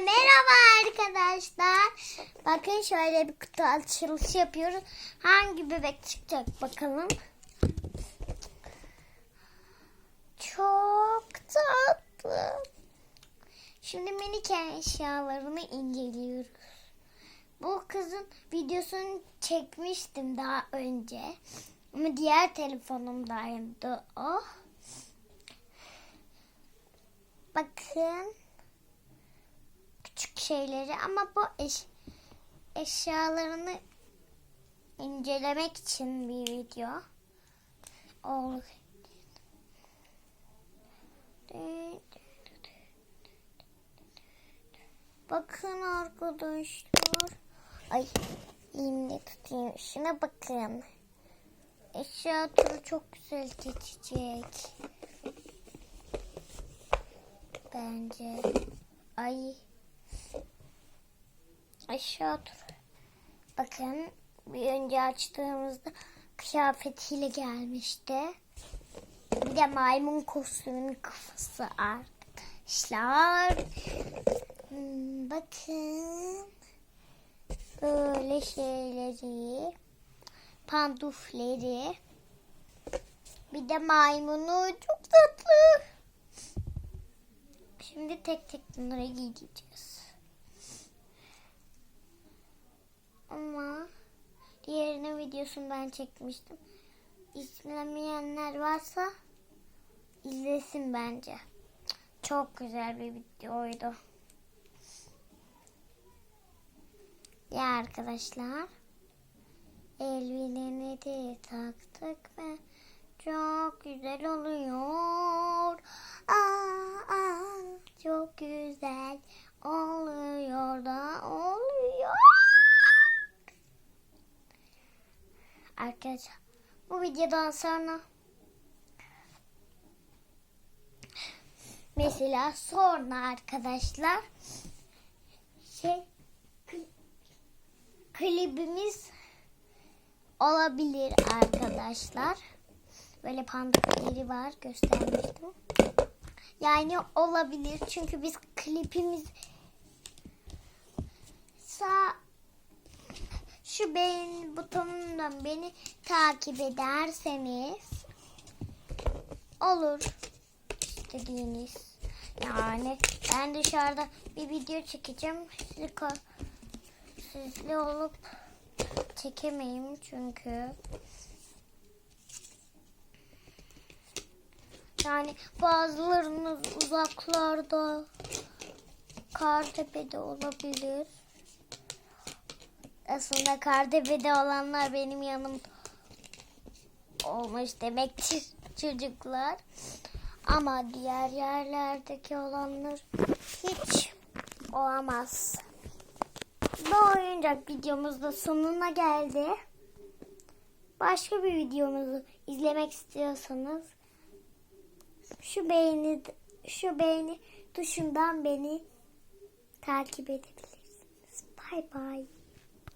merhaba arkadaşlar. Bakın şöyle bir kutu açılışı yapıyoruz. Hangi bebek çıkacak bakalım. Çok tatlı. Şimdi minik eşyalarını inceliyoruz. Bu kızın videosunu çekmiştim daha önce. Ama diğer telefonumdaydı o. Bakın şeyleri ama bu eş, eşyalarını incelemek için bir video. Olur. Bakın arkadaşlar. Ay elimde tutayım. Şuna bakın. Eşya turu çok güzel geçecek. Bence. Ay. Aşağı dur. Bakın bir önce açtığımızda kıyafetiyle gelmişti. Bir de maymun kostümünün kafası arkadaşlar. Hmm, bakın. Böyle şeyleri. Pantufleri. Bir de maymunu çok tatlı. Şimdi tek tek bunları giyeceğiz. Ama diğerinin videosunu ben çekmiştim. İzlemeyenler varsa izlesin bence. Çok güzel bir videoydu. Ya arkadaşlar. Elbilerini de taktık ve çok güzel oluyor. Aa, aa, çok güzel oluyor da oluyor. Arkadaşlar bu videodan sonra mesela sonra arkadaşlar şey kli- klibimiz olabilir arkadaşlar. Böyle pantolonları var göstermiştim. Yani olabilir çünkü biz klipimiz sağ şu beğen butonundan beni takip ederseniz olur istediğiniz. Yani ben dışarıda bir video çekeceğim. Sizle, ka- sizle olup çekemeyim çünkü. Yani bazılarınız uzaklarda Kartepe'de olabilir. Aslında Kartepe'de olanlar benim yanımda olmuş demektir çocuklar. Ama diğer yerlerdeki olanlar hiç olamaz. Bu oyuncak videomuz da sonuna geldi. Başka bir videomuzu izlemek istiyorsanız şu beğeni şu beğeni tuşundan beni takip edebilirsiniz. Bay bay.